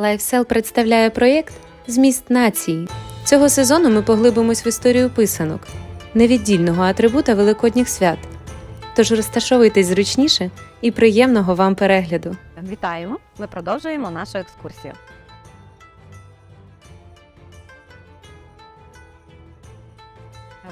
LifeSell представляє проєкт Зміст нації. Цього сезону ми поглибимось в історію писанок, невіддільного атрибута великодніх свят. Тож розташовуйтесь зручніше і приємного вам перегляду. Вітаємо! Ми продовжуємо нашу екскурсію.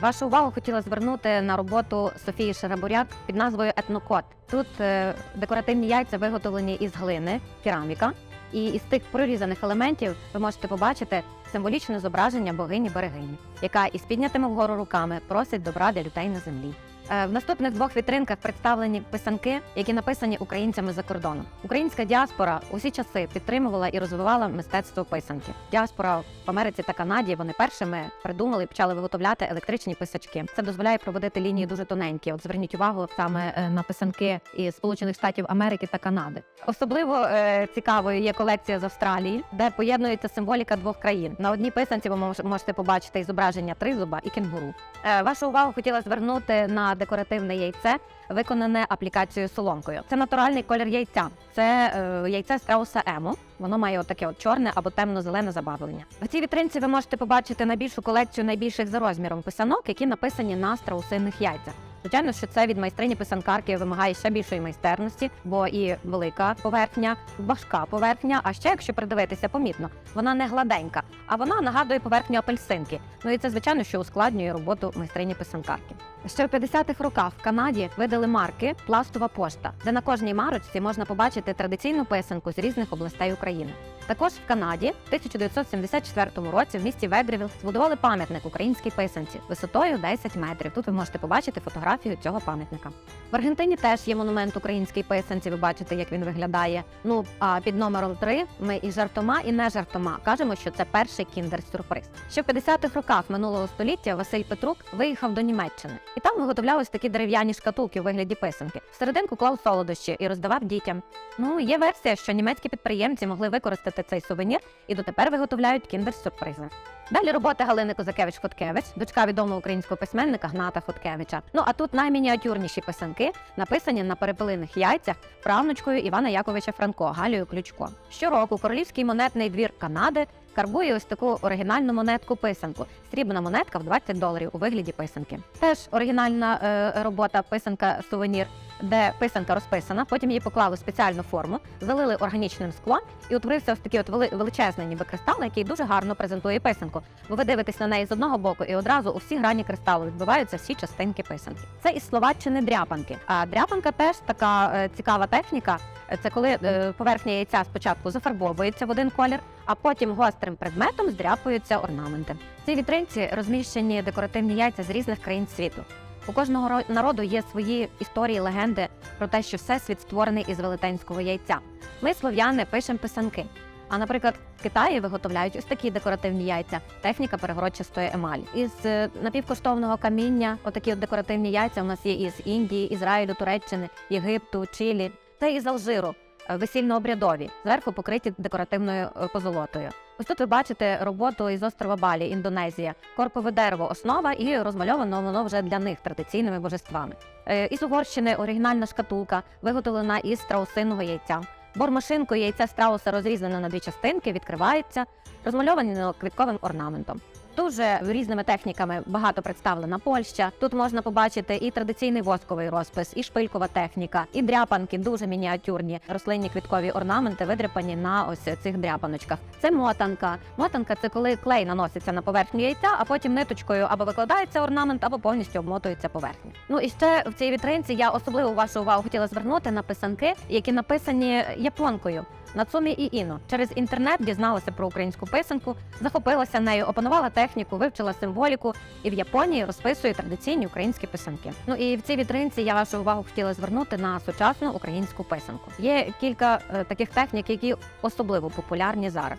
Вашу увагу хотіла звернути на роботу Софії Шарабуряк під назвою Етнокод. Тут е, декоративні яйця виготовлені із глини, кераміка, і із тих прорізаних елементів ви можете побачити символічне зображення богині берегині, яка із піднятими вгору руками просить добра для людей на землі. Е, В наступних двох вітринках представлені писанки, які написані українцями за кордоном. Українська діаспора усі часи підтримувала і розвивала мистецтво писанки. Діаспора в Америці та Канаді вони першими придумали і почали виготовляти електричні писачки. Це дозволяє проводити лінії дуже тоненькі. От зверніть увагу саме е, на писанки із Сполучених Штатів Америки та Канади. Особливо е, цікавою є колекція з Австралії, де поєднується символіка двох країн. На одній писанці ви можете побачити і зображення тризуба і кенгуру. Е, Вашу увагу хотіла звернути на декоративне яйце, виконане аплікацією соломкою. Це натуральний колір яйця. Це е, яйце страуса ему. Воно має отаке от чорне або темно-зелене забавлення. В цій вітринці ви можете побачити найбільшу колекцію найбільших за розміром писанок, які написані на страусиних яйцях. Звичайно, що це від майстрині писанкарки вимагає ще більшої майстерності, бо і велика поверхня, важка поверхня. А ще, якщо придивитися, помітно, вона не гладенька, а вона нагадує поверхню апельсинки. Ну і це звичайно, що ускладнює роботу майстрині писанкарки. Ще в 50-х роках в Канаді видали марки Пластова пошта, де на кожній марочці можна побачити традиційну писанку з різних областей України. Також в Канаді в 1974 році в місті Ведрівіл збудували пам'ятник українській писанці висотою 10 метрів. Тут ви можете побачити фотографію цього пам'ятника. В Аргентині теж є монумент українській писанці. Ви бачите, як він виглядає. Ну а під номером 3 ми і жартома, і не жартома кажемо, що це перший кіндер-сюрприз. Ще в 50-х роках минулого століття Василь Петрук виїхав до Німеччини, і там виготовлялись такі дерев'яні шкатулки у вигляді писанки. Всерединку клав солодощі і роздавав дітям. Ну є версія, що німецькі підприємці могли використати цей сувенір і дотепер виготовляють кіндер-сюрпризи. Далі роботи Галини Козакевич Хоткевич, дочка відомого українського письменника Гната Хоткевича. Ну а тут наймініатюрніші писанки, написані на перепелиних яйцях правнучкою Івана Яковича Франко Галією Ключко. Щороку королівський монетний двір Канади карбує ось таку оригінальну монетку писанку. Срібна монетка в 20 доларів у вигляді писанки. Теж оригінальна е, робота писанка сувенір. Де писанка розписана, потім її поклали в спеціальну форму, залили органічним склом і утворився ось такий от величезний ніби кристал, який дуже гарно презентує писанку. Бо ви дивитесь на неї з одного боку, і одразу у всі грані кристалу відбиваються всі частинки писанки. Це із словаччини дряпанки. А дряпанка теж така е, цікава техніка. Це коли е, поверхня яйця спочатку зафарбовується в один колір, а потім гострим предметом здряпуються орнаменти. В цій вітринці розміщені декоративні яйця з різних країн світу. У кожного народу є свої історії, легенди про те, що всесвіт створений із велетенського яйця. Ми, слов'яни, пишемо писанки. А наприклад, в Китаї виготовляють ось такі декоративні яйця, техніка перегородчастої емалі. Із е, напівкоштовного каміння, отакі от декоративні яйця у нас є із Індії, Ізраїлю, Туреччини, Єгипту, Чилі та із Алжиру, весільно-обрядові, зверху покриті декоративною е, позолотою. Ось тут ви бачите роботу із острова Балі, Індонезія, коркове дерево, основа і розмальовано воно вже для них традиційними божествами. Е, Із Угорщини оригінальна шкатулка, виготовлена із страусиного яйця. Бормашинкою яйця страуса розрізано на дві частинки, відкривається, розмальовано квітковим орнаментом. Дуже різними техніками багато представлена Польща. Тут можна побачити і традиційний восковий розпис, і шпилькова техніка, і дряпанки, дуже мініатюрні рослинні квіткові орнаменти, видряпані на ось цих дряпаночках. Це мотанка. Мотанка це коли клей наноситься на поверхню яйця, а потім ниточкою або викладається орнамент, або повністю обмотується поверхня. Ну і ще в цій вітринці я особливо вашу увагу хотіла звернути на писанки, які написані японкою. Нацумі і Іно через інтернет дізналася про українську писанку, захопилася нею, опанувала техніку, вивчила символіку і в Японії розписує традиційні українські писанки. Ну і в цій вітринці я вашу увагу хотіла звернути на сучасну українську писанку. Є кілька е, таких технік, які особливо популярні зараз.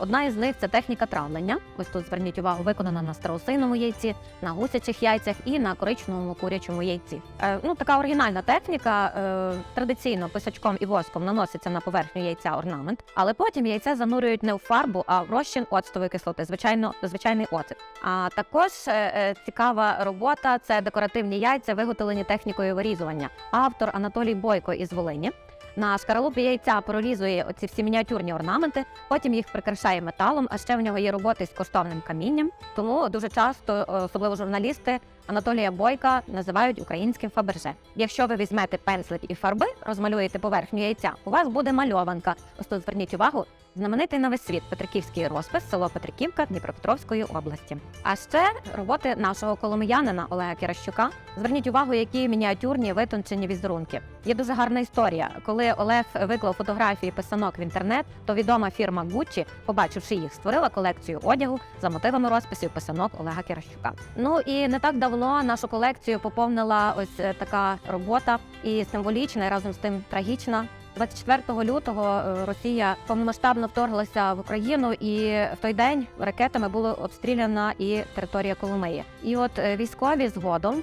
Одна із них це техніка травлення. Ось тут зверніть увагу, виконана на страусиному яйці, на гусячих яйцях і на коричневому курячому яйці. Е, ну така оригінальна техніка. Е, традиційно писачком і воском наноситься на поверхню яйця орнамент, але потім яйце занурюють не в фарбу, а в розчин оцтової кислоти, звичайно, звичайний оцет. А також е, цікава робота це декоративні яйця, виготовлені технікою вирізування. Автор Анатолій Бойко із Волині. На шкаралупі яйця прорізує оці всі мініатюрні орнаменти, потім їх прикрашає металом, а ще в нього є роботи з коштовним камінням. Тому дуже часто, е, особливо журналісти, Анатолія Бойка називають українським Фаберже. Якщо ви візьмете пензлик і фарби, розмалюєте поверхню яйця, у вас буде мальованка. Ось тут зверніть увагу, знаменитий на весь світ Петриківський розпис, село Петриківка Дніпропетровської області. А ще роботи нашого коломиянина Олега Кіращука. Зверніть увагу, які мініатюрні витончені візерунки. Є дуже гарна історія. Коли Олег виклав фотографії писанок в інтернет, то відома фірма Gucci, побачивши їх, створила колекцію одягу за мотивами розписів писанок Олега Кіращука. Ну і не так давно нашу колекцію поповнила ось е, така робота і символічна, і разом з тим трагічна. 24 лютого е, Росія повномасштабно вторглася в Україну, і в той день ракетами була обстріляна і територія Коломиї. І от е, військові згодом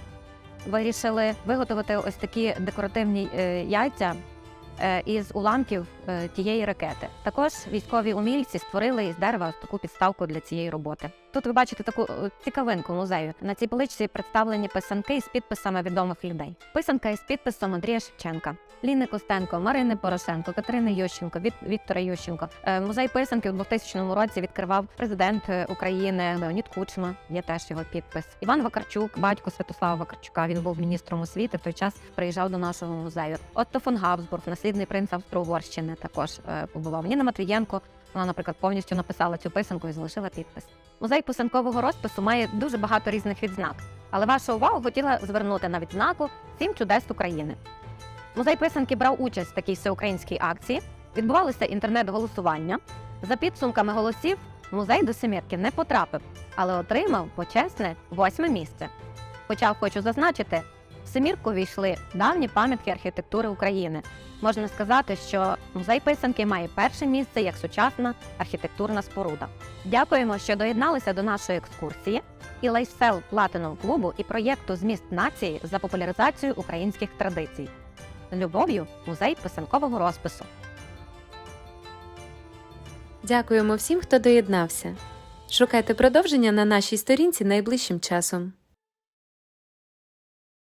вирішили виготовити ось такі декоративні яйця із уламків тієї ракети. Також військові умільці створили із дерева таку підставку для цієї роботи. Тут ви бачите таку е, цікавинку музею. На цій поличці представлені писанки із підписами відомих людей. Писанка із підписом Андрія Шевченка, Ліни Костенко, Марини Порошенко, Катерини Ющенко, Вік- Віктора Ющенко. Е, Музей писанки у 2000 році відкривав президент е, України Леонід Кучма. Є теж його підпис. Іван Вакарчук, батько Святослава Вакарчука. Він був міністром освіти. В той час приїжджав до нашого музею. Отто фон Габсбург, наслідний принц Австро-Угорщини, також побував. Ніна Матвієнко. Вона, наприклад, повністю написала цю писанку і залишила підпис. Музей писанкового розпису має дуже багато різних відзнак, але вашу увагу хотіла звернути на відзнаку Сім чудес України. Музей писанки брав участь в такій всеукраїнській акції. Відбувалося інтернет-голосування. За підсумками голосів музей до семірки не потрапив, але отримав почесне восьме місце. Хоча хочу зазначити, семірку війшли давні пам'ятки архітектури України. Можна сказати, що музей писанки має перше місце як сучасна архітектурна споруда. Дякуємо, що доєдналися до нашої екскурсії і лайфсел Platinum клубу і проєкту Зміст нації за популяризацію українських традицій. З любов'ю, музей писанкового розпису. Дякуємо всім, хто доєднався. Шукайте продовження на нашій сторінці найближчим часом.